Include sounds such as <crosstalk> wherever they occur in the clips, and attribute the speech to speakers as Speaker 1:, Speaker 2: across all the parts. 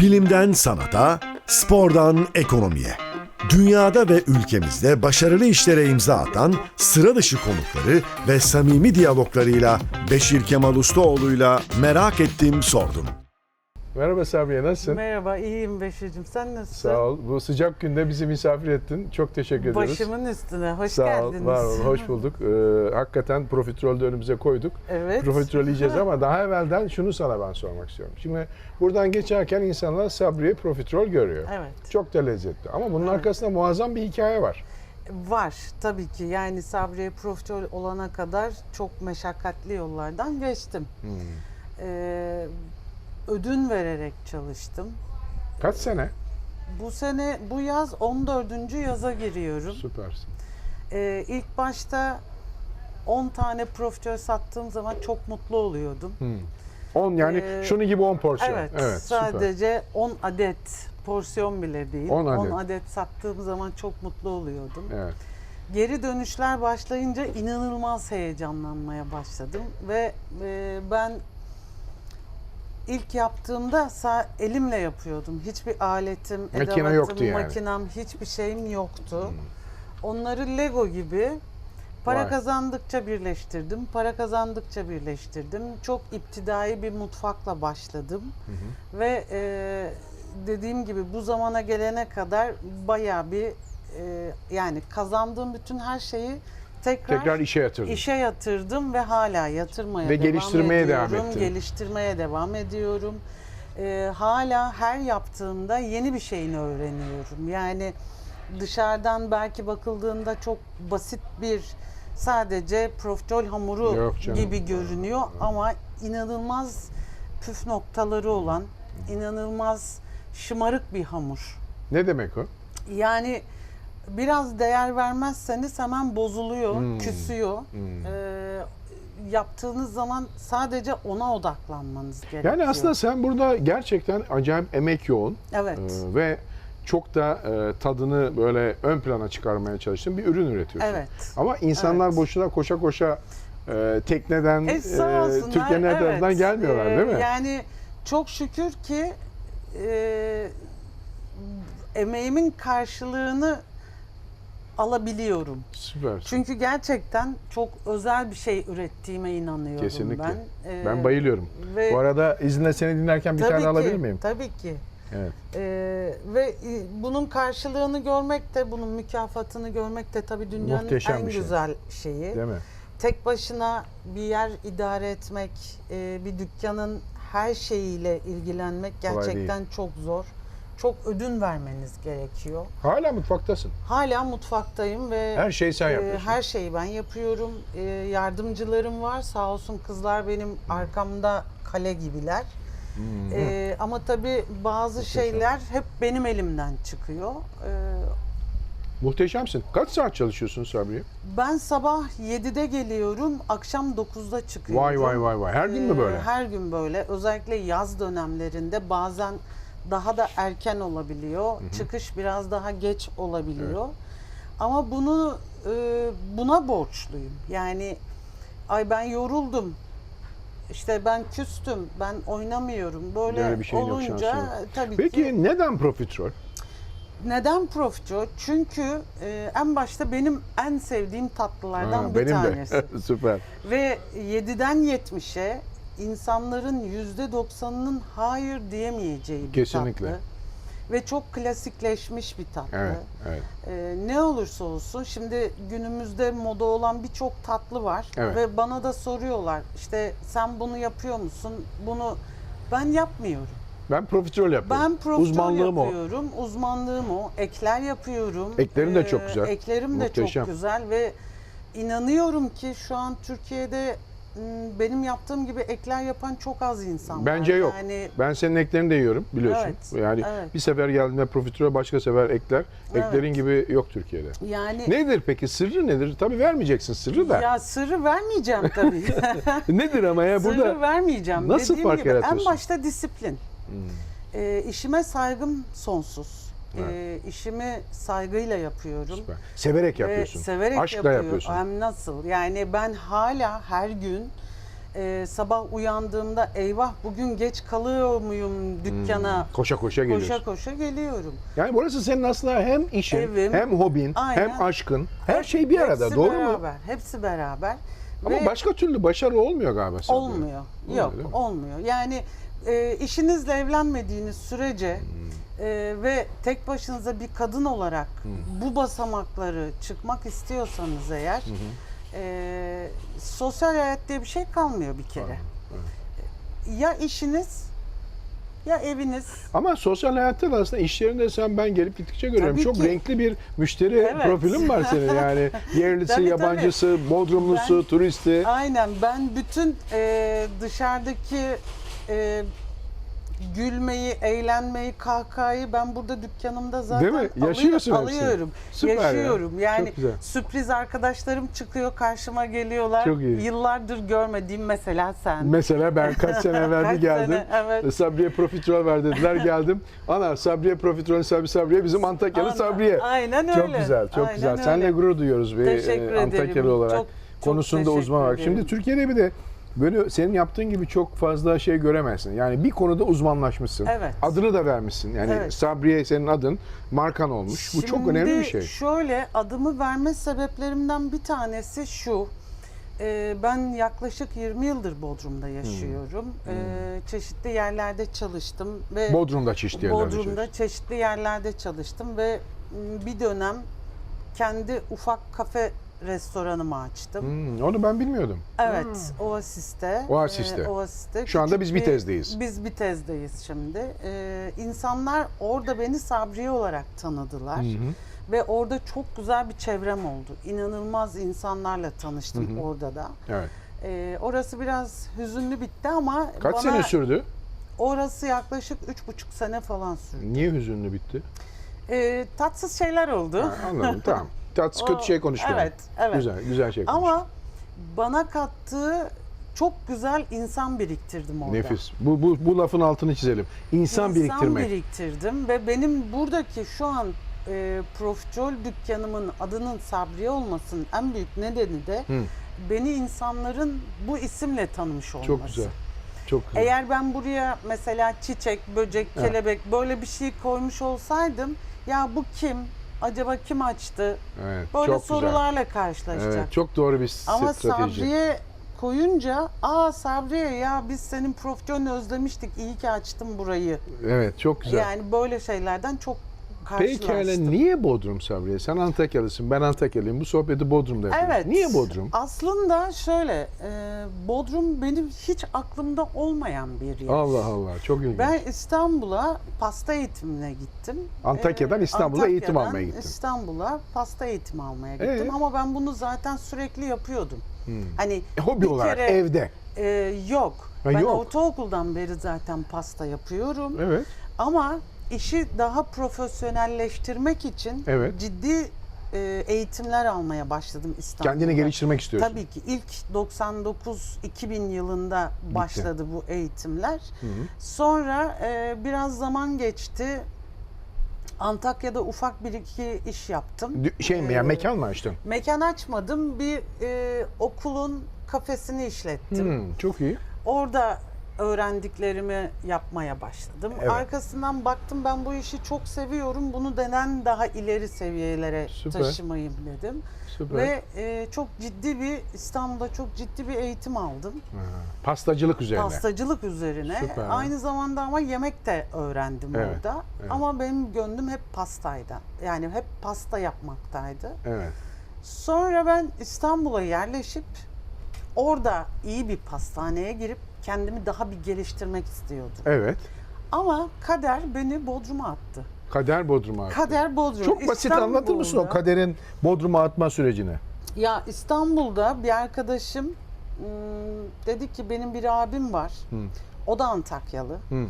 Speaker 1: Bilimden sanata, spordan ekonomiye. Dünyada ve ülkemizde başarılı işlere imza atan sıra dışı konukları ve samimi diyaloglarıyla Beşir Kemal Ustaoğlu'yla merak ettim sordum.
Speaker 2: Merhaba Sabriye nasılsın?
Speaker 3: Merhaba, iyiyim Beşir'cim. Sen nasılsın?
Speaker 2: Sağ ol. Bu sıcak günde bizi misafir ettin. Çok teşekkür ederiz.
Speaker 3: Başımın üstüne. Hoş
Speaker 2: Sağ
Speaker 3: geldiniz.
Speaker 2: ol, var ol, hoş <laughs> bulduk. Ee, hakikaten profiterol de önümüze koyduk.
Speaker 3: Evet.
Speaker 2: Profiterol yiyeceğiz <laughs> ama daha evvelden şunu sana ben sormak istiyorum. Şimdi buradan geçerken insanlar Sabriye profiterol görüyor.
Speaker 3: Evet.
Speaker 2: Çok da lezzetli. Ama bunun
Speaker 3: Evet.
Speaker 2: arkasında muazzam bir hikaye var.
Speaker 3: Var tabii ki. Yani Sabriye profiterol olana kadar çok meşakkatli yollardan geçtim.
Speaker 2: Hmm.
Speaker 3: Ee, ödün vererek çalıştım.
Speaker 2: Kaç sene?
Speaker 3: Bu sene, bu yaz 14. yaza giriyorum.
Speaker 2: Süpersin.
Speaker 3: Ee, ilk başta 10 tane profiterol sattığım zaman çok mutlu oluyordum.
Speaker 2: Hmm. 10 yani
Speaker 3: Ee,
Speaker 2: şunu gibi 10 porsiyon.
Speaker 3: Evet,
Speaker 2: süper.
Speaker 3: sadece 10 adet porsiyon bile değil.
Speaker 2: 10 adet.
Speaker 3: 10 adet sattığım zaman çok mutlu oluyordum.
Speaker 2: Evet.
Speaker 3: Geri dönüşler başlayınca inanılmaz heyecanlanmaya başladım ve e, ben ilk yaptığımda sağ elimle yapıyordum. Hiçbir aletim,
Speaker 2: Makine
Speaker 3: edevatım,
Speaker 2: yoktu yani.
Speaker 3: makinem, hiçbir şeyim yoktu. Onları Lego gibi para
Speaker 2: Vay.
Speaker 3: kazandıkça birleştirdim. Para kazandıkça birleştirdim. Çok iptidai bir mutfakla başladım. Ve e, dediğim gibi bu zamana gelene kadar bayağı bir e, yani kazandığım bütün her şeyi tekrar,
Speaker 2: Tekrar işe yatırdın.
Speaker 3: işe yatırdım ve hala yatırmaya
Speaker 2: Ve
Speaker 3: devam
Speaker 2: geliştirmeye devam
Speaker 3: ediyorum.
Speaker 2: ettin.
Speaker 3: Geliştirmeye devam ediyorum. E, hala her yaptığımda yeni bir şeyini öğreniyorum. Yani dışarıdan belki bakıldığında çok basit bir sadece profiterol hamuru gibi görünüyor ama inanılmaz püf noktaları olan, inanılmaz şımarık bir hamur.
Speaker 2: Ne demek o?
Speaker 3: Yani biraz değer vermezseniz hemen bozuluyor,
Speaker 2: Hmm.
Speaker 3: küsüyor.
Speaker 2: Hmm.
Speaker 3: Ee, yaptığınız zaman sadece ona odaklanmanız gerekiyor.
Speaker 2: Yani aslında sen burada gerçekten acayip emek yoğun
Speaker 3: evet.
Speaker 2: e, ve çok da e, tadını böyle ön plana çıkarmaya çalıştığın bir ürün üretiyorsun.
Speaker 3: Evet.
Speaker 2: Ama insanlar
Speaker 3: Evet.
Speaker 2: boşuna koşa koşa e, tekneden
Speaker 3: E, sağ
Speaker 2: e,
Speaker 3: olsunlar,
Speaker 2: Türkiye'nin her tarafından
Speaker 3: evet.
Speaker 2: gelmiyorlar
Speaker 3: Ee,
Speaker 2: değil mi?
Speaker 3: Yani çok şükür ki e, emeğimin karşılığını alabiliyorum.
Speaker 2: Süper.
Speaker 3: Çünkü gerçekten çok özel bir şey ürettiğime inanıyorum
Speaker 2: Kesinlikle.
Speaker 3: ben. Ee,
Speaker 2: ben bayılıyorum.
Speaker 3: Ve
Speaker 2: Bu arada izinle seni dinlerken bir tane
Speaker 3: ki,
Speaker 2: alabilir miyim?
Speaker 3: Tabii ki.
Speaker 2: Evet.
Speaker 3: Ee, ve e, bunun karşılığını görmek de, bunun mükafatını görmek de tabii dünyanın
Speaker 2: Muhteşem
Speaker 3: en
Speaker 2: şey.
Speaker 3: güzel şeyi.
Speaker 2: Değil mi?
Speaker 3: Tek başına bir yer idare etmek, e, bir dükkanın her şeyiyle ilgilenmek gerçekten çok zor. Çok ödün vermeniz gerekiyor.
Speaker 2: Hala mutfaktasın.
Speaker 3: Hala mutfaktayım ve
Speaker 2: Her şeyi sen
Speaker 3: e,
Speaker 2: yapıyorsun.
Speaker 3: her şeyi ben yapıyorum. E, yardımcılarım var. Sağ olsun kızlar benim arkamda kale gibiler.
Speaker 2: Hmm.
Speaker 3: E, ama tabii bazı
Speaker 2: Muhteşem.
Speaker 3: şeyler hep benim elimden çıkıyor. E,
Speaker 2: Muhteşemsin. Kaç saat çalışıyorsun Sabriye?
Speaker 3: ben sabah 7'de geliyorum, akşam 9'da çıkıyorum.
Speaker 2: Vay vay vay vay. Her gün mü
Speaker 3: Ee,
Speaker 2: böyle?
Speaker 3: Her gün böyle. Özellikle yaz dönemlerinde bazen daha da erken olabiliyor. Çıkış biraz daha geç olabiliyor. Ama bunu e, buna borçluyum. Yani ay ben yoruldum. İşte ben küstüm, ben oynamıyorum. Böyle
Speaker 2: Öyle bir şeyin yok, şansın
Speaker 3: olunca
Speaker 2: yok.
Speaker 3: tabii ki
Speaker 2: Peki neden profiterol?
Speaker 3: neden profiterol? Çünkü e, en başta benim en sevdiğim tatlılardan
Speaker 2: Ha,
Speaker 3: bir
Speaker 2: benim
Speaker 3: tanesi.
Speaker 2: de. <laughs> Süper.
Speaker 3: Ve 7'den 70'e insanların %90'ının hayır diyemeyeceği bir
Speaker 2: Kesinlikle.
Speaker 3: tatlı. Ve çok klasikleşmiş bir tatlı.
Speaker 2: Evet, evet.
Speaker 3: Ee, ne olursa olsun şimdi günümüzde moda olan birçok tatlı var.
Speaker 2: Evet.
Speaker 3: Ve bana da soruyorlar işte sen bunu yapıyor musun? Bunu ben yapmıyorum.
Speaker 2: Ben profiterol yapıyorum.
Speaker 3: Ben profiterol
Speaker 2: Uzmanlığım o.
Speaker 3: yapıyorum. Uzmanlığım o. Ekler yapıyorum.
Speaker 2: Eklerin de çok
Speaker 3: Ee,
Speaker 2: güzel.
Speaker 3: Eklerim de
Speaker 2: Muhteşem.
Speaker 3: çok güzel ve inanıyorum ki şu an Türkiye'de benim yaptığım gibi ekler yapan çok az insan
Speaker 2: Bence
Speaker 3: var.
Speaker 2: yok.
Speaker 3: Yani
Speaker 2: Ben senin eklerini de yiyorum biliyorsun.
Speaker 3: Evet,
Speaker 2: Yani
Speaker 3: evet.
Speaker 2: bir sefer geldiğinde profiterol başka sefer ekler.
Speaker 3: Evet.
Speaker 2: Eklerin gibi yok Türkiye'de.
Speaker 3: yani
Speaker 2: Nedir peki? Sırrı nedir? Tabii vermeyeceksin sırrı da.
Speaker 3: ya sırrı vermeyeceğim tabii. <laughs>
Speaker 2: Nedir ama ya
Speaker 3: Sırrı
Speaker 2: burada
Speaker 3: vermeyeceğim.
Speaker 2: nasıl
Speaker 3: Dediğim
Speaker 2: fark
Speaker 3: gibi,
Speaker 2: yaratıyorsun?
Speaker 3: En başta disiplin.
Speaker 2: Hmm.
Speaker 3: Ee, işime saygım sonsuz.
Speaker 2: Evet.
Speaker 3: Ee, işimi saygıyla yapıyorum.
Speaker 2: Süper. Severek
Speaker 3: Ve
Speaker 2: yapıyorsun.
Speaker 3: severek
Speaker 2: Aşkla
Speaker 3: yapıyor.
Speaker 2: yapıyorsun.
Speaker 3: Hem nasıl? Yani ben hala her gün e, sabah uyandığımda eyvah bugün geç kalıyor muyum dükkana?
Speaker 2: Koşa koşa geliyorsun.
Speaker 3: Koşa koşa geliyorum.
Speaker 2: Yani burası senin aslında hem işin,
Speaker 3: Evim.
Speaker 2: hem hobin,
Speaker 3: Aynen.
Speaker 2: hem aşkın. Her şey bir arada.
Speaker 3: Hepsi
Speaker 2: doğru mu?
Speaker 3: beraber, Hepsi beraber.
Speaker 2: Ama
Speaker 3: Ve-
Speaker 2: başka türlü başarı olmuyor galiba.
Speaker 3: Olmuyor.
Speaker 2: Olmuyor,
Speaker 3: Yok, olmuyor. Yani e, işinizle evlenmediğiniz sürece
Speaker 2: Hmm.
Speaker 3: E, ve tek başınıza bir kadın olarak bu basamakları çıkmak istiyorsanız eğer e, sosyal hayat diye bir şey kalmıyor bir kere. Ya işiniz ya eviniz.
Speaker 2: Ama sosyal hayatta da aslında işlerinde sen ben gelip gittikçe görüyorum.
Speaker 3: Tabii
Speaker 2: Çok
Speaker 3: ki.
Speaker 2: renkli bir müşteri
Speaker 3: Evet.
Speaker 2: profilin var senin. Yani <laughs> yerlisi,
Speaker 3: Tabii,
Speaker 2: yabancısı, bodrumlusu,
Speaker 3: Ben-
Speaker 2: turisti.
Speaker 3: Aynen ben bütün e, dışarıdaki e, gülmeyi, eğlenmeyi, kahkahayı ben burada dükkanımda zaten
Speaker 2: Değil mi? Yaşıyorsun hepsini.
Speaker 3: alıyorum.
Speaker 2: Süper ya.
Speaker 3: Yaşıyorum. Yani
Speaker 2: Çok güzel.
Speaker 3: sürpriz arkadaşlarım çıkıyor karşıma geliyorlar.
Speaker 2: Çok iyi.
Speaker 3: Yıllardır görmediğim mesela sen.
Speaker 2: Mesela ben kaç <laughs> sene evvel bir geldim.
Speaker 3: sene, evet.
Speaker 2: Sabriye Profiterol ver dediler geldim. Ana Sabriye Profiterol sahibi Sabriye bizim Antakyalı Sabriye.
Speaker 3: Aynen öyle.
Speaker 2: Çok güzel, çok
Speaker 3: Aynen
Speaker 2: güzel.
Speaker 3: öyle.
Speaker 2: Seninle gurur duyuyoruz bir
Speaker 3: Teşekkür
Speaker 2: e, Antakyalı
Speaker 3: ederim.
Speaker 2: olarak.
Speaker 3: Çok- çok
Speaker 2: konusunda uzman olarak.
Speaker 3: ederim.
Speaker 2: Şimdi Türkiye'de bir de böyle senin yaptığın gibi çok fazla şey göremezsin. Yani bir konuda uzmanlaşmışsın.
Speaker 3: Evet.
Speaker 2: Adını da vermişsin. Yani
Speaker 3: Evet.
Speaker 2: Sabriye senin adın, markan olmuş. Bu çok
Speaker 3: Şimdi
Speaker 2: önemli bir şey.
Speaker 3: Şöyle adımı verme sebeplerimden bir tanesi şu. Ee, ben yaklaşık 20 yıldır Bodrum'da yaşıyorum. Ee, çeşitli yerlerde çalıştım ve
Speaker 2: Bodrum'da çeşitli yerlerde
Speaker 3: Bodrum'da
Speaker 2: çalışıyorsun.
Speaker 3: çeşitli yerlerde çalıştım ve m, bir dönem kendi ufak kafe restoranımı açtım.
Speaker 2: Hmm, onu ben bilmiyordum.
Speaker 3: Evet, Oasis'te.
Speaker 2: Oasis'te.
Speaker 3: Ee, Oasis'te.
Speaker 2: Şu anda biz
Speaker 3: bir-
Speaker 2: Bitez'deyiz.
Speaker 3: Biz Bitez'deyiz şimdi. Ee, insanlar orada beni Sabriye olarak tanıdılar. Ve orada çok güzel bir çevrem oldu. İnanılmaz insanlarla tanıştım orada da.
Speaker 2: Evet.
Speaker 3: Ee, orası biraz hüzünlü bitti ama
Speaker 2: Kaç
Speaker 3: bana
Speaker 2: sene sürdü?
Speaker 3: orası yaklaşık üç buçuk sene falan sürdü.
Speaker 2: Niye hüzünlü bitti?
Speaker 3: Ee, tatsız şeyler oldu.
Speaker 2: Ha, anladım tamam. <laughs> Tatsız kötü şey konuşmayalım.
Speaker 3: Evet, evet.
Speaker 2: Güzel, güzel şey konuş.
Speaker 3: Ama bana kattığı çok güzel insan biriktirdim orada.
Speaker 2: Nefis. Bu, bu, bu lafın altını çizelim. İnsan, biriktirmek.
Speaker 3: biriktirdim ve benim buradaki şu an e, profiterol dükkanımın adının Sabriye olmasının en büyük nedeni de
Speaker 2: Hı.
Speaker 3: beni insanların bu isimle tanımış olması.
Speaker 2: Çok güzel. Çok güzel.
Speaker 3: Eğer ben buraya mesela çiçek, böcek, kelebek böyle bir şey koymuş olsaydım ya bu kim? Acaba kim açtı?
Speaker 2: evet,
Speaker 3: Böyle
Speaker 2: çok güzel.
Speaker 3: sorularla karşılaşacak.
Speaker 2: Evet, çok doğru bir
Speaker 3: Ama
Speaker 2: strateji.
Speaker 3: Sabriye koyunca aa Sabriye ya biz senin profiterolünü özlemiştik iyi ki açtım burayı.
Speaker 2: Evet, çok güzel.
Speaker 3: Yani böyle şeylerden çok.
Speaker 2: Pekala niye Bodrum Sabriye? Sen Antakyalısın, ben Antakyalıyım. Bu sohbeti Bodrum'da yapıyoruz.
Speaker 3: Evet.
Speaker 2: Niye Bodrum?
Speaker 3: Aslında şöyle, e, Bodrum benim hiç aklımda olmayan bir yer.
Speaker 2: Allah Allah, çok ilginç.
Speaker 3: Ben İstanbul'a pasta eğitimine gittim.
Speaker 2: Antakya'dan
Speaker 3: Ee,
Speaker 2: İstanbul'a eğitim
Speaker 3: Antakya'dan
Speaker 2: almaya gittin.
Speaker 3: İstanbul'a pasta eğitimi almaya gittim
Speaker 2: Ee?
Speaker 3: ama ben bunu zaten sürekli yapıyordum. Hani
Speaker 2: E, Hobi
Speaker 3: bir
Speaker 2: olarak
Speaker 3: kere-
Speaker 2: evde.
Speaker 3: e, yok.
Speaker 2: Ha,
Speaker 3: ben
Speaker 2: yok.
Speaker 3: ortaokuldan beri zaten pasta yapıyorum.
Speaker 2: Evet.
Speaker 3: Ama işi daha profesyonelleştirmek için
Speaker 2: Evet.
Speaker 3: ciddi e, eğitimler almaya başladım İstanbul'da.
Speaker 2: Kendini geliştirmek istiyorsun.
Speaker 3: Tabii ki ilk 99-2000 yılında başladı bu eğitimler. Sonra e, biraz zaman geçti. Antakya'da ufak bir iki iş yaptım.
Speaker 2: Dü- Şey mi
Speaker 3: Ee,
Speaker 2: yani mekan mı açtın?
Speaker 3: Mekan açmadım. Bir e, okulun kafesini işlettim.
Speaker 2: Hmm, çok iyi.
Speaker 3: Orada öğrendiklerimi yapmaya başladım.
Speaker 2: Evet.
Speaker 3: Arkasından baktım ben bu işi çok seviyorum. Bunu denen daha ileri seviyelere
Speaker 2: Süper.
Speaker 3: taşımayım dedim.
Speaker 2: Süper.
Speaker 3: Ve e, çok ciddi bir İstanbul'da çok ciddi bir eğitim aldım.
Speaker 2: Ha, Pastacılık üzerine.
Speaker 3: Pastacılık üzerine.
Speaker 2: Süper.
Speaker 3: Aynı zamanda ama yemek de öğrendim
Speaker 2: Evet,
Speaker 3: orada.
Speaker 2: evet.
Speaker 3: Ama benim gönlüm hep pastaydı. Yani hep pasta yapmaktaydı.
Speaker 2: Evet.
Speaker 3: Sonra ben İstanbul'a yerleşip orada iyi bir pastaneye girip kendimi daha bir geliştirmek istiyordum.
Speaker 2: Evet.
Speaker 3: Ama kader beni Bodrum'a attı.
Speaker 2: Kader Bodrum'a attı.
Speaker 3: Kader Bodrum.
Speaker 2: Çok basit anlatır mısın o kaderin Bodrum'a atma sürecini?
Speaker 3: Ya İstanbul'da bir arkadaşım ım, dedi ki benim bir abim var. O da Antakyalı.
Speaker 2: Hı.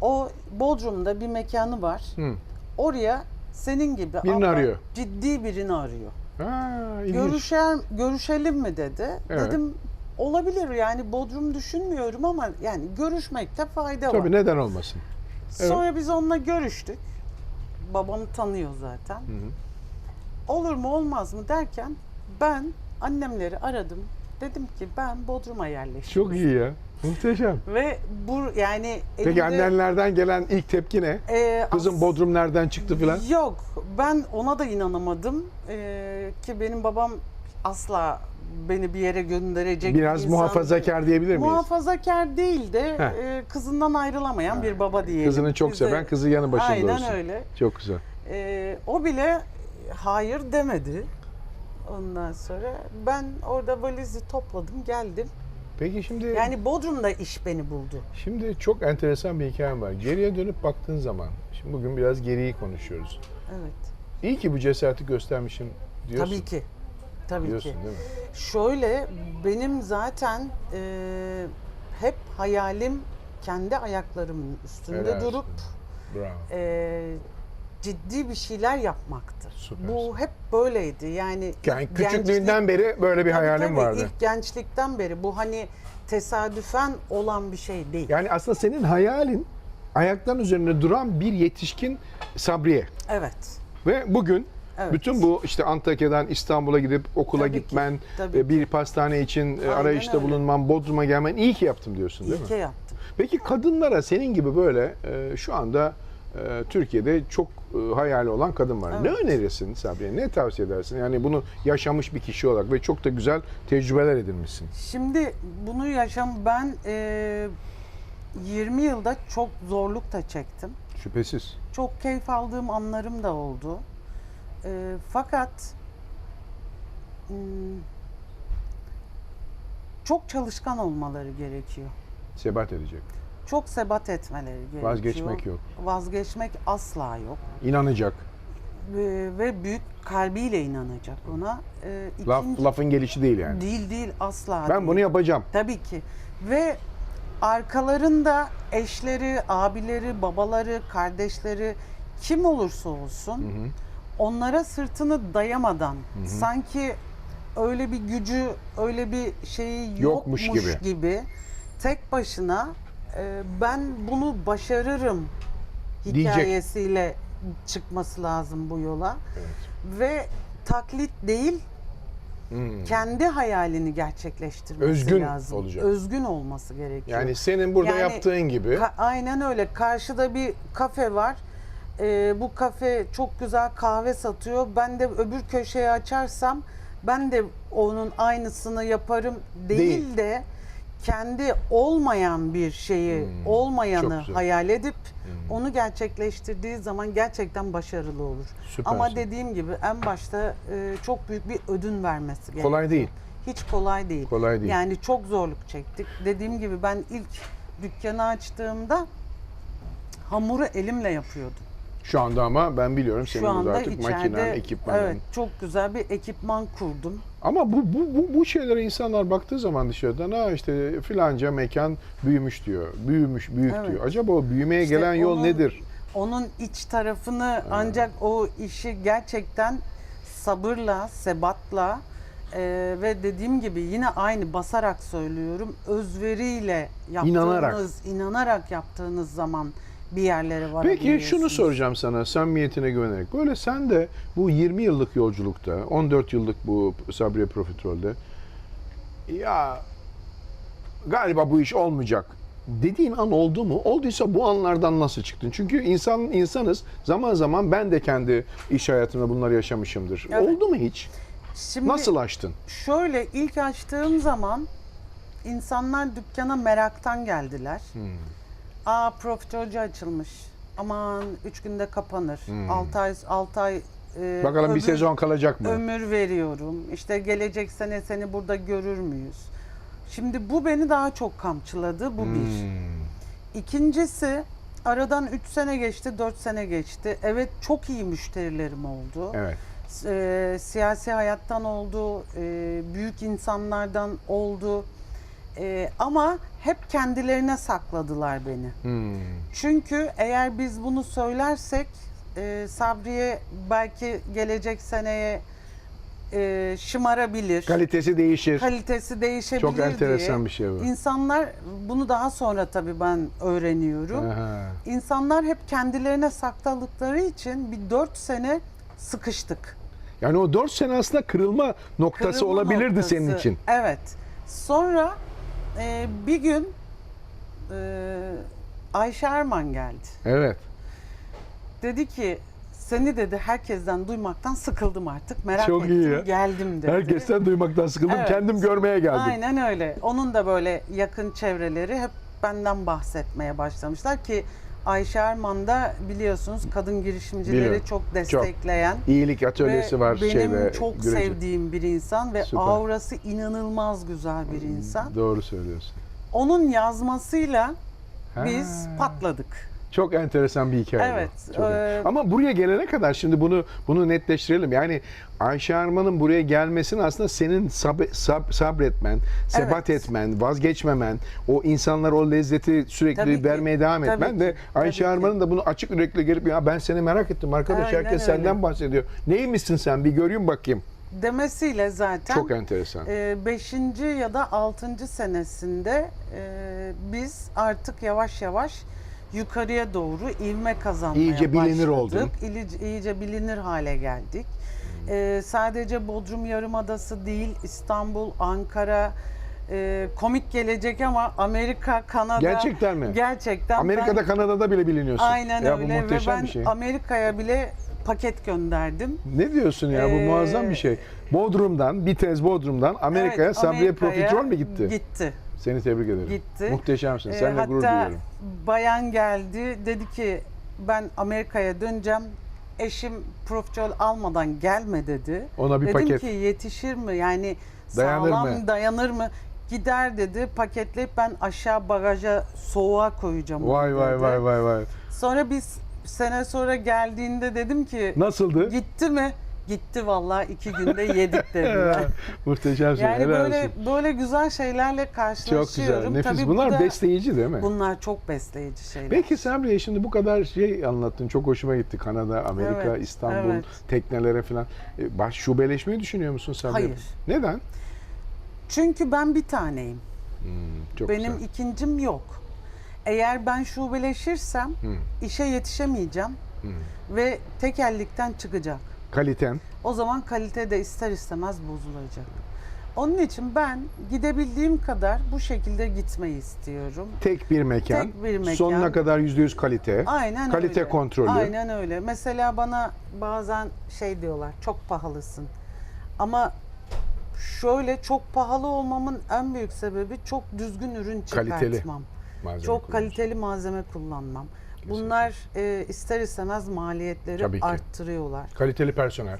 Speaker 3: O Bodrum'da bir mekanı var.
Speaker 2: Hı.
Speaker 3: Oraya senin gibi
Speaker 2: Birini arıyor.
Speaker 3: ciddi birini arıyor.
Speaker 2: Ha, ilginç.
Speaker 3: Görüşer, görüşelim mi dedi.
Speaker 2: Evet.
Speaker 3: Dedim olabilir yani Bodrum düşünmüyorum ama yani görüşmekte fayda var.
Speaker 2: Tabii neden olmasın? evet.
Speaker 3: Sonra biz onunla görüştük. Babam tanıyor zaten. Olur mu olmaz mı derken ben annemleri aradım. Dedim ki ben Bodrum'a yerleştim.
Speaker 2: Çok iyi ya. Muhteşem.
Speaker 3: Ve bu yani
Speaker 2: Peki
Speaker 3: elimde-
Speaker 2: annenlerden gelen ilk tepki ne?
Speaker 3: Ee,
Speaker 2: Kızım
Speaker 3: as-
Speaker 2: Bodrum nereden çıktı filan?
Speaker 3: Yok ben ona da inanamadım Ee, ki benim babam asla beni bir yere gönderecek bir
Speaker 2: Biraz
Speaker 3: insan
Speaker 2: muhafazakar diyebilir miyiz?
Speaker 3: Muhafazakar değil de
Speaker 2: Heh.
Speaker 3: e, kızından ayrılamayan bir baba diyelim.
Speaker 2: Kızını çok
Speaker 3: Biz de-
Speaker 2: seven, kızı yanı başında
Speaker 3: Aynen
Speaker 2: olsun.
Speaker 3: öyle.
Speaker 2: Çok güzel.
Speaker 3: Ee, o bile hayır demedi. Ondan sonra ben orada valizi topladım geldim.
Speaker 2: Peki şimdi
Speaker 3: Yani Bodrum'da iş beni buldu.
Speaker 2: şimdi çok enteresan bir hikayem var. Geriye dönüp baktığın zaman, şimdi bugün biraz geriyi konuşuyoruz.
Speaker 3: Evet.
Speaker 2: İyi ki bu cesareti göstermişim diyorsun.
Speaker 3: Tabii ki. Tabii
Speaker 2: Diyorsun
Speaker 3: ki.
Speaker 2: değil mi?
Speaker 3: Şöyle benim zaten e, hep hayalim kendi ayaklarımın üstünde
Speaker 2: Helal
Speaker 3: durup
Speaker 2: olsun. Bravo.
Speaker 3: e, ciddi bir şeyler yapmaktır.
Speaker 2: Süpersin.
Speaker 3: Bu hep böyleydi. Yani,
Speaker 2: Yani küçüklüğünden
Speaker 3: gençlik-
Speaker 2: beri böyle bir hayalim
Speaker 3: tabii,
Speaker 2: vardı.
Speaker 3: İlk gençlikten beri bu hani tesadüfen olan bir şey değil.
Speaker 2: Yani aslında senin hayalin ayakların üzerinde duran bir yetişkin Sabriye.
Speaker 3: Evet.
Speaker 2: Ve bugün
Speaker 3: Evet.
Speaker 2: bütün bu işte Antakya'dan İstanbul'a gidip okula
Speaker 3: Tabii ki,
Speaker 2: gitmen,
Speaker 3: tabii
Speaker 2: e, bir pastane için e,
Speaker 3: Aynen
Speaker 2: arayışta
Speaker 3: öyle.
Speaker 2: bulunman, Bodrum'a gelmen iyi ki yaptım diyorsun değil
Speaker 3: İyi
Speaker 2: mi?
Speaker 3: ki yaptım.
Speaker 2: Peki kadınlara senin gibi böyle e, şu anda e, Türkiye'de çok e, hayali olan kadın var. Ne
Speaker 3: Evet.
Speaker 2: önerirsin Sabriye? Ne tavsiye edersin? Yani bunu yaşamış bir kişi olarak ve çok da güzel tecrübeler edinmişsin.
Speaker 3: Şimdi bunu yaşam ben e, 20 yılda çok zorluk da çektim.
Speaker 2: Şüphesiz.
Speaker 3: Çok keyif aldığım anlarım da oldu. E, fakat hmm, çok çalışkan olmaları gerekiyor.
Speaker 2: Sebat edecek.
Speaker 3: Çok sebat etmeleri gerekiyor.
Speaker 2: Vazgeçmek yok.
Speaker 3: Vazgeçmek asla yok.
Speaker 2: İnanacak.
Speaker 3: Ve, ve büyük kalbiyle inanacak ona. E,
Speaker 2: Laf,
Speaker 3: ikinci-
Speaker 2: lafın gelişi değil yani.
Speaker 3: Değil değil asla
Speaker 2: Ben
Speaker 3: değil.
Speaker 2: bunu yapacağım.
Speaker 3: Tabii ki. Ve arkalarında eşleri, abileri, babaları, kardeşleri kim olursa olsun onlara sırtını dayamadan sanki öyle bir gücü, öyle bir şeyi
Speaker 2: Yokmuş
Speaker 3: yokmuş,
Speaker 2: gibi.
Speaker 3: gibi. tek başına e, ben bunu başarırım
Speaker 2: Diyecek.
Speaker 3: hikayesiyle çıkması lazım bu yola. Ve taklit değil,
Speaker 2: Hmm.
Speaker 3: kendi hayalini gerçekleştirmesi
Speaker 2: Özgün
Speaker 3: lazım.
Speaker 2: olacak.
Speaker 3: Özgün olması gerekiyor.
Speaker 2: Yani senin burada
Speaker 3: Yani
Speaker 2: yaptığın gibi
Speaker 3: Ka- aynen öyle. Karşıda bir kafe var. Ee, bu kafe çok güzel kahve satıyor. Ben de öbür köşeyi açarsam ben de onun aynısını yaparım değil,
Speaker 2: Değil.
Speaker 3: de kendi olmayan bir şeyi,
Speaker 2: Hmm,
Speaker 3: olmayanı
Speaker 2: çok güzel.
Speaker 3: hayal edip onu gerçekleştirdiği zaman gerçekten başarılı olur.
Speaker 2: Süpersin.
Speaker 3: Ama dediğim gibi en başta e, çok büyük bir ödün vermesi gerekiyor.
Speaker 2: kolay değil.
Speaker 3: Hiç kolay değil.
Speaker 2: Kolay değil.
Speaker 3: Yani çok zorluk çektik. Dediğim gibi ben ilk dükkanı açtığımda hamuru elimle yapıyordum.
Speaker 2: Şu anda ama ben biliyorum senin
Speaker 3: Şu
Speaker 2: burada
Speaker 3: anda
Speaker 2: artık
Speaker 3: içeride
Speaker 2: makinen, ekipmanın.
Speaker 3: evet çok güzel bir ekipman kurdum.
Speaker 2: Ama bu, bu, bu, bu şeylere insanlar baktığı zaman dışarıdan ha işte filanca mekan büyümüş diyor. Büyümüş, büyük
Speaker 3: Evet.
Speaker 2: diyor. Acaba o büyümeye
Speaker 3: İşte
Speaker 2: gelen yol
Speaker 3: onun-
Speaker 2: nedir?
Speaker 3: Onun iç tarafını ancak o işi gerçekten sabırla, sebatla e, ve dediğim gibi yine aynı basarak söylüyorum. Özveriyle yaptığınız,
Speaker 2: İnanarak.
Speaker 3: inanarak yaptığınız zaman bir yerlere
Speaker 2: Peki
Speaker 3: varabiliyorsunuz.
Speaker 2: şunu soracağım sana samimiyetine güvenerek. Böyle sen de bu 20 yıllık yolculukta, 14 yıllık bu Sabriye Profiterol'de ya galiba bu iş olmayacak dediğin an oldu mu? Olduysa bu anlardan nasıl çıktın? Çünkü insan insanız. Zaman zaman ben de kendi iş hayatımda bunları yaşamışımdır.
Speaker 3: Evet.
Speaker 2: Oldu mu hiç?
Speaker 3: Şimdi,
Speaker 2: Nasıl açtın?
Speaker 3: Şöyle ilk açtığım zaman insanlar dükkana meraktan geldiler.
Speaker 2: Hmm.
Speaker 3: Aa profiterolcu açılmış. Aman 3 günde kapanır.
Speaker 2: Hmm.
Speaker 3: 6 ay 6 ay e,
Speaker 2: Bakalım bir
Speaker 3: ömür-
Speaker 2: sezon kalacak mı?
Speaker 3: ömür veriyorum. İşte gelecek sene seni burada görür müyüz? Şimdi bu beni daha çok kamçıladı. Bu bir.
Speaker 2: Hmm.
Speaker 3: İkincisi aradan 3 sene geçti, 4 sene geçti. Evet çok iyi müşterilerim oldu.
Speaker 2: Evet.
Speaker 3: e, siyasi hayattan oldu, e, büyük insanlardan oldu. E, ama hep kendilerine sakladılar beni.
Speaker 2: Hmm.
Speaker 3: Çünkü eğer biz bunu söylersek e, Sabriye belki gelecek seneye e, şımarabilir.
Speaker 2: Kalitesi değişir.
Speaker 3: kalitesi değişebilir
Speaker 2: Çok enteresan
Speaker 3: diye.
Speaker 2: bir şey bu.
Speaker 3: İnsanlar bunu daha sonra tabii ben öğreniyorum.
Speaker 2: Aha.
Speaker 3: İnsanlar hep kendilerine sakladıkları için bir 4 sene sıkıştık.
Speaker 2: Yani o 4 sene aslında kırılma noktası
Speaker 3: Kırılma
Speaker 2: olabilirdi
Speaker 3: noktası.
Speaker 2: senin için.
Speaker 3: Evet. Sonra e, bir gün e, Ayşe Erman geldi.
Speaker 2: Evet.
Speaker 3: Dedi ki seni dedi herkesten duymaktan sıkıldım artık. Merak
Speaker 2: Çok
Speaker 3: ettim
Speaker 2: iyi ya.
Speaker 3: geldim dedi.
Speaker 2: Herkesten duymaktan sıkıldım.
Speaker 3: Evet.
Speaker 2: Kendim görmeye geldim.
Speaker 3: Aynen öyle. Onun da böyle yakın çevreleri hep benden bahsetmeye başlamışlar ki Ayşe Erman da biliyorsunuz kadın girişimcileri
Speaker 2: Biliyorum.
Speaker 3: çok destekleyen
Speaker 2: İyilik atölyesi
Speaker 3: ve
Speaker 2: var
Speaker 3: benim
Speaker 2: şeyde.
Speaker 3: çok
Speaker 2: Gürecik.
Speaker 3: sevdiğim bir insan ve
Speaker 2: Süper.
Speaker 3: aurası inanılmaz güzel bir insan.
Speaker 2: Doğru söylüyorsun.
Speaker 3: Onun yazmasıyla
Speaker 2: Ha.
Speaker 3: biz patladık.
Speaker 2: Çok enteresan bir hikaye. bu.
Speaker 3: Evet,
Speaker 2: Çok
Speaker 3: e-
Speaker 2: Ama buraya gelene kadar şimdi bunu bunu netleştirelim. Yani Ayşe Arman'ın buraya gelmesinin aslında senin sab- sab- sabretmen, sebat
Speaker 3: Evet.
Speaker 2: etmen, vazgeçmemen, o insanlara o lezzeti sürekli
Speaker 3: Tabii ki,
Speaker 2: vermeye devam
Speaker 3: tabii
Speaker 2: etmen
Speaker 3: ki,
Speaker 2: ve Ayşe
Speaker 3: tabii ki.
Speaker 2: Arman'ın da bunu açık yürekli gelip ya ben seni merak ettim arkadaş
Speaker 3: Aynen
Speaker 2: herkes
Speaker 3: öyle.
Speaker 2: senden bahsediyor. Neymişsin sen bir göreyim bakayım.
Speaker 3: Demesiyle zaten
Speaker 2: Çok enteresan.
Speaker 3: 5. ya da 6. senesinde e, biz artık yavaş yavaş yukarıya doğru ivme kazanmaya
Speaker 2: İyice bilinir
Speaker 3: başladık.
Speaker 2: oldun.
Speaker 3: İyice, iyice bilinir hale geldik. E, sadece Bodrum Yarımadası değil, İstanbul, Ankara, e, komik gelecek ama Amerika, Kanada.
Speaker 2: Gerçekten mi?
Speaker 3: Gerçekten.
Speaker 2: Amerika'da,
Speaker 3: ben,
Speaker 2: Kanada'da bile biliniyorsun.
Speaker 3: Aynen
Speaker 2: ya, Bu
Speaker 3: öyle ve
Speaker 2: muhteşem
Speaker 3: ben
Speaker 2: bir şey.
Speaker 3: Amerika'ya bile paket gönderdim.
Speaker 2: Ne diyorsun ya bu
Speaker 3: Ee,
Speaker 2: muazzam bir şey. Bodrum'dan, Bitez Bodrum'dan Amerika'ya
Speaker 3: Evet,
Speaker 2: Sabriye
Speaker 3: Amerika'ya
Speaker 2: Profiterol mi gitti?
Speaker 3: Gitti.
Speaker 2: Seni tebrik ederim.
Speaker 3: Gitti.
Speaker 2: Muhteşemsin.
Speaker 3: Ee,
Speaker 2: Seninle gurur
Speaker 3: hatta
Speaker 2: duyuyorum.
Speaker 3: bayan geldi dedi ki ben Amerika'ya döneceğim. Eşim profiterol almadan gelme dedi.
Speaker 2: Ona bir
Speaker 3: Dedim
Speaker 2: paket.
Speaker 3: ki yetişir mi? Yani
Speaker 2: Dayanır
Speaker 3: sağlam
Speaker 2: mı?
Speaker 3: dayanır mı? Gider dedi. Paketleyip ben aşağı bagaja soğuğa koyacağım.
Speaker 2: Vay vay
Speaker 3: dedi.
Speaker 2: vay vay vay.
Speaker 3: Sonra biz sene sonra geldiğinde dedim ki
Speaker 2: Nasıldı?
Speaker 3: gitti mi? Gitti vallahi iki günde yedik dediler. <laughs>
Speaker 2: Muhteşemsin.
Speaker 3: Yani
Speaker 2: helal
Speaker 3: böyle
Speaker 2: olsun.
Speaker 3: böyle güzel şeylerle
Speaker 2: Çok
Speaker 3: karşılaşıyorum.
Speaker 2: güzel. Nefis.
Speaker 3: Tabii bu
Speaker 2: Bunlar
Speaker 3: da-
Speaker 2: besleyici değil mi?
Speaker 3: Bunlar çok besleyici şeyler.
Speaker 2: Peki Sabriye şimdi bu kadar şey anlattın. Çok hoşuma gitti. Kanada, Amerika,
Speaker 3: Evet,
Speaker 2: İstanbul,
Speaker 3: evet.
Speaker 2: teknelere falan. E, Baş şubeleşmeyi düşünüyor musun Sabriye?
Speaker 3: Hayır.
Speaker 2: Neden?
Speaker 3: Çünkü ben bir taneyim.
Speaker 2: Hmm, çok
Speaker 3: Benim
Speaker 2: güzel.
Speaker 3: ikincim yok. Eğer ben şubeleşirsem
Speaker 2: Hı.
Speaker 3: işe yetişemeyeceğim
Speaker 2: Hı.
Speaker 3: ve tekellikten çıkacak.
Speaker 2: Kaliten.
Speaker 3: O zaman kalite de ister istemez bozulacak. Onun için ben gidebildiğim kadar bu şekilde gitmeyi istiyorum.
Speaker 2: Tek bir mekan.
Speaker 3: Tek bir mekan.
Speaker 2: Sonuna kadar %100 kalite.
Speaker 3: Aynen
Speaker 2: Kalite
Speaker 3: öyle.
Speaker 2: kontrolü.
Speaker 3: Aynen öyle. Mesela bana bazen şey diyorlar, çok pahalısın. Ama şöyle çok pahalı olmamın en büyük sebebi çok düzgün ürün çıkartmam.
Speaker 2: Kaliteli Malzeme
Speaker 3: Çok
Speaker 2: kullanıyorsun.
Speaker 3: kaliteli malzeme kullanmam. Bunlar e, ister istemez maliyetleri
Speaker 2: Tabii ki.
Speaker 3: arttırıyorlar.
Speaker 2: Kaliteli personel.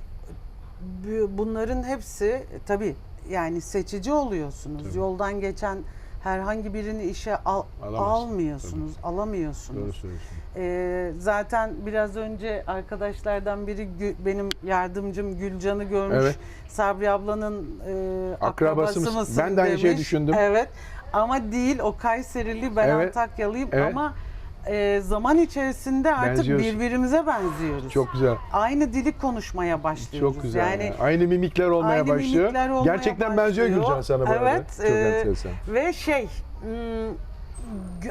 Speaker 3: Bu- Bunların hepsi e, tabii yani seçici oluyorsunuz.
Speaker 2: Tabii.
Speaker 3: Yoldan geçen herhangi birini işe al-
Speaker 2: Alamazsın.
Speaker 3: almıyorsunuz, alamıyorsunuz.
Speaker 2: Doğru söylüyorsun.
Speaker 3: Ee, zaten biraz önce arkadaşlardan biri Gü- benim yardımcım Gülcan'ı görmüş.
Speaker 2: Evet.
Speaker 3: Sabri ablanın e,
Speaker 2: Akrabası
Speaker 3: akrabası
Speaker 2: mısın? Ben de aynı şeyi
Speaker 3: demiş.
Speaker 2: düşündüm.
Speaker 3: Evet. Ama değil o Kayserili ben
Speaker 2: Evet.
Speaker 3: Antakyalıyım
Speaker 2: Evet.
Speaker 3: ama e, zaman içerisinde artık birbirimize benziyoruz.
Speaker 2: Çok güzel.
Speaker 3: Aynı dili konuşmaya başlıyoruz.
Speaker 2: Çok güzel.
Speaker 3: Yani
Speaker 2: ya. Aynı mimikler olmaya
Speaker 3: aynı
Speaker 2: başlıyor.
Speaker 3: mimikler olmaya
Speaker 2: Gerçekten benziyor
Speaker 3: başlıyor.
Speaker 2: Gülcan sana bu arada.
Speaker 3: Evet,
Speaker 2: Çok
Speaker 3: e,
Speaker 2: enteresan.
Speaker 3: Ve şey hmm,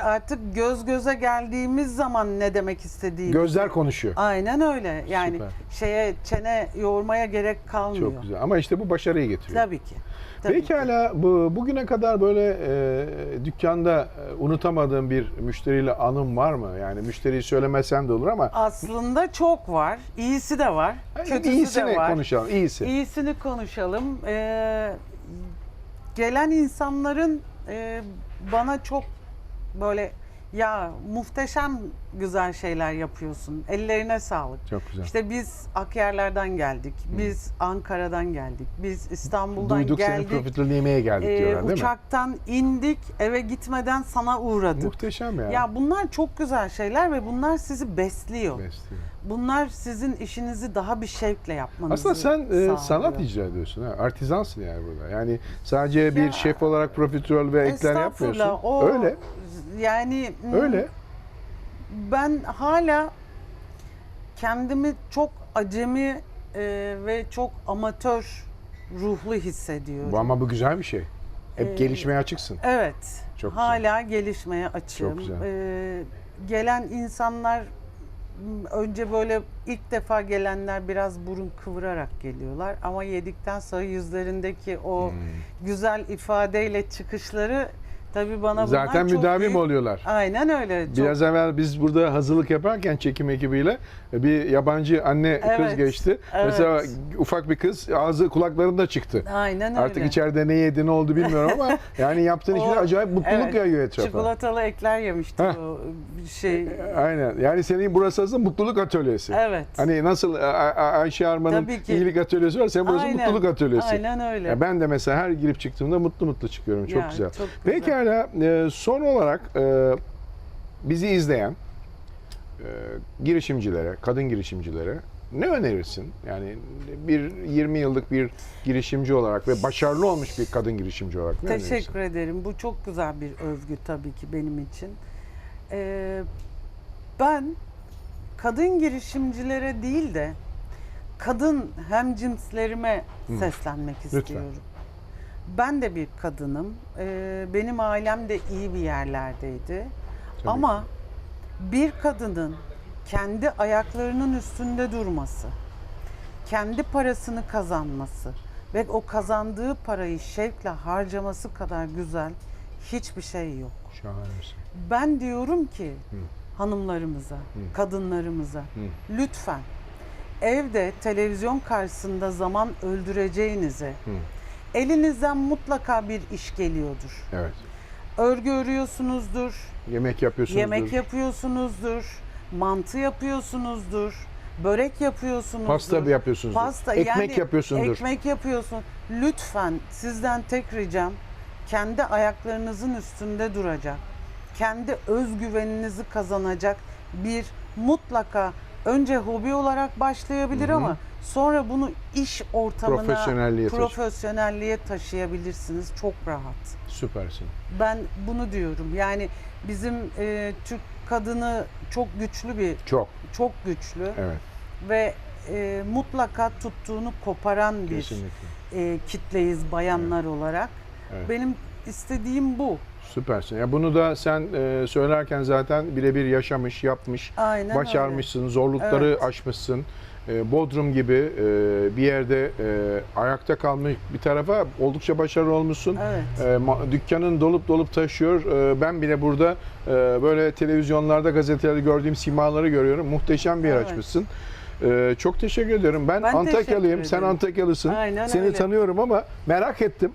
Speaker 3: artık göz göze geldiğimiz zaman ne demek istediğini.
Speaker 2: Gözler konuşuyor.
Speaker 3: Aynen öyle. Yani
Speaker 2: Süper.
Speaker 3: şeye çene yoğurmaya gerek kalmıyor.
Speaker 2: Çok güzel. Ama işte bu başarıyı getiriyor.
Speaker 3: Tabii ki. Tabii ki.
Speaker 2: Pekala bu bugüne kadar böyle e, dükkanda e, unutamadığın bir müşteriyle anın var mı? Yani müşteriyi söylemesen de olur ama
Speaker 3: Aslında çok var. İyisi de var. Kötüsü
Speaker 2: iyisini
Speaker 3: de var.
Speaker 2: konuşalım. İyisi.
Speaker 3: İyisini konuşalım. Ee, gelen insanların e, bana çok böyle ya muhteşem güzel şeyler yapıyorsun. Ellerine sağlık.
Speaker 2: Çok güzel.
Speaker 3: İşte biz Akyarlar'dan geldik. Biz Ankara'dan geldik. Biz İstanbul'dan
Speaker 2: Duyduk seni
Speaker 3: geldik.
Speaker 2: profiterol yemeğe geldik
Speaker 3: Ee,
Speaker 2: diyorlar değil mi?
Speaker 3: uçaktan indik. Eve gitmeden sana uğradık.
Speaker 2: Muhteşem ya.
Speaker 3: Ya bunlar çok güzel şeyler ve bunlar sizi besliyor.
Speaker 2: Besliyor.
Speaker 3: Bunlar sizin işinizi daha bir şevkle yapmanızı
Speaker 2: Aslında sen e, sanat icra ediyorsun ha. Artizansın yani burada. Yani sadece bir
Speaker 3: Ya,
Speaker 2: şef olarak profiterol ve ekler yapmıyorsun.
Speaker 3: O-
Speaker 2: Öyle.
Speaker 3: Yani hmm,
Speaker 2: Öyle.
Speaker 3: ben hala kendimi çok acemi e, ve çok amatör ruhlu hissediyorum.
Speaker 2: Bu ama bu güzel bir şey. Hep
Speaker 3: Ee,
Speaker 2: gelişmeye açıksın.
Speaker 3: Evet.
Speaker 2: Çok güzel.
Speaker 3: hala gelişmeye açığım.
Speaker 2: Çok güzel.
Speaker 3: Ee, gelen insanlar önce böyle ilk defa gelenler biraz burun kıvırarak geliyorlar ama yedikten sonra yüzlerindeki o
Speaker 2: Hmm.
Speaker 3: güzel ifadeyle çıkışları tabii bana bunlar
Speaker 2: Zaten
Speaker 3: çok
Speaker 2: müdavim
Speaker 3: büyük-
Speaker 2: oluyorlar.
Speaker 3: Aynen öyle. Çok
Speaker 2: Biraz evvel biz burada hazırlık yaparken çekim ekibiyle bir yabancı anne kız
Speaker 3: Evet,
Speaker 2: geçti.
Speaker 3: evet.
Speaker 2: Mesela ufak bir kız ağzı kulaklarında çıktı.
Speaker 3: Aynen öyle.
Speaker 2: Artık içeride ne yedi ne oldu bilmiyorum ama <laughs> yani yaptığın
Speaker 3: O-
Speaker 2: işler acayip mutluluk
Speaker 3: evet,
Speaker 2: yayıyor etrafa.
Speaker 3: Çikolatalı ekler yemişti
Speaker 2: Heh.
Speaker 3: o şey.
Speaker 2: Aynen. Yani senin burası aslında mutluluk atölyesi.
Speaker 3: Evet.
Speaker 2: Hani nasıl Ayşe Arman'ın iyilik atölyesi var, sen burası
Speaker 3: Aynen,
Speaker 2: mutluluk atölyesi.
Speaker 3: Aynen öyle.
Speaker 2: Ya ben de mesela her girip çıktığımda mutlu mutlu çıkıyorum. Çok
Speaker 3: Ya,
Speaker 2: güzel.
Speaker 3: çok güzel.
Speaker 2: Pekala e, son olarak e, bizi izleyen e, girişimcilere, kadın girişimcilere ne önerirsin? Yani bir 20 yıllık bir girişimci olarak ve başarılı olmuş bir kadın girişimci olarak ne önerirsin?
Speaker 3: Teşekkür ederim. Bu çok güzel bir övgü tabii ki benim için. Ee, ben kadın girişimcilere değil de kadın hemcinslerime seslenmek
Speaker 2: Lütfen.
Speaker 3: istiyorum. Ben de bir kadınım. Ee, benim ailem de iyi bir yerlerdeydi.
Speaker 2: Tabii
Speaker 3: Ama bir kadının kendi ayaklarının üstünde durması, kendi parasını kazanması ve o kazandığı parayı şevkle harcaması kadar güzel hiçbir şey yok.
Speaker 2: Şahanesin.
Speaker 3: Ben diyorum ki hanımlarımıza, kadınlarımıza lütfen evde televizyon karşısında zaman öldüreceğinize elinizden mutlaka bir iş geliyordur.
Speaker 2: Evet.
Speaker 3: Örgü örüyorsunuzdur,
Speaker 2: Yemek yapıyorsunuz.
Speaker 3: yemek yapıyorsunuzdur, mantı yapıyorsunuzdur, börek yapıyorsunuzdur.
Speaker 2: Pasta yapıyorsunuzdur.
Speaker 3: Pasta
Speaker 2: Ekmek
Speaker 3: yani
Speaker 2: yapıyorsundur.
Speaker 3: Ekmek yapıyorsun. Lütfen sizden tek ricam kendi ayaklarınızın üstünde duracak. Kendi özgüveninizi kazanacak bir mutlaka önce hobi olarak başlayabilir ama sonra bunu iş ortamına
Speaker 2: Profesyonelliğe
Speaker 3: profesyonelliğe taşıyabilirsiniz çok rahat.
Speaker 2: Süpersin.
Speaker 3: Ben bunu diyorum. Yani bizim e, Türk kadını çok güçlü bir
Speaker 2: Çok.
Speaker 3: çok güçlü
Speaker 2: Evet.
Speaker 3: ve e, mutlaka tuttuğunu koparan bir
Speaker 2: Kesinlikle.
Speaker 3: e, kitleyiz bayanlar olarak.
Speaker 2: Evet.
Speaker 3: Benim istediğim bu.
Speaker 2: Süpersin. Ya bunu da sen e, söylerken zaten birebir yaşamış, yapmış,
Speaker 3: Aynen
Speaker 2: başarmışsın, zorlukları
Speaker 3: Evet.
Speaker 2: aşmışsın. E, Bodrum gibi e, bir yerde e, ayakta kalmış bir tarafa oldukça başarılı olmuşsun.
Speaker 3: Evet.
Speaker 2: E, dükkanın dolup dolup taşıyor. E, ben bile burada e, böyle televizyonlarda, gazetelerde gördüğüm simaları görüyorum. Muhteşem bir yer
Speaker 3: Evet.
Speaker 2: açmışsın. E, çok teşekkür ediyorum. Ben,
Speaker 3: Ben
Speaker 2: Antakyalıyım, sen
Speaker 3: ederim.
Speaker 2: Antakyalısın.
Speaker 3: Aynen
Speaker 2: Seni
Speaker 3: öyle.
Speaker 2: tanıyorum ama merak ettim.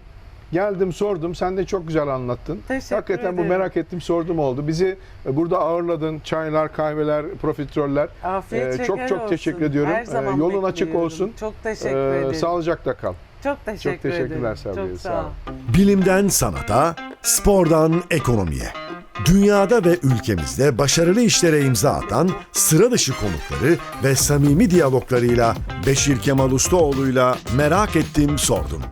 Speaker 2: Geldim sordum. Sen de çok güzel anlattın.
Speaker 3: Teşekkür
Speaker 2: Hakikaten bu
Speaker 3: ederim.
Speaker 2: merak ettim sordum oldu. Bizi e, burada ağırladın. Çaylar, kahveler, profiteroller.
Speaker 3: Afiyet
Speaker 2: Ee, çok çok
Speaker 3: olsun.
Speaker 2: teşekkür ediyorum.
Speaker 3: Her zaman
Speaker 2: Ee, yolun açık
Speaker 3: bekliyorum.
Speaker 2: olsun.
Speaker 3: Çok teşekkür
Speaker 2: Ee,
Speaker 3: ederim.
Speaker 2: Sağlıcakla kal.
Speaker 3: Çok teşekkür
Speaker 2: teşekkürler
Speaker 3: ederim.
Speaker 2: Sabriye,
Speaker 3: Çok
Speaker 2: sağ
Speaker 3: ol.
Speaker 1: Bilimden sanata, spordan ekonomiye. Dünyada ve ülkemizde başarılı işlere imza atan sıra dışı konukları ve samimi diyaloglarıyla Beşir Kemal Ustaoğlu'yla merak ettim sordum.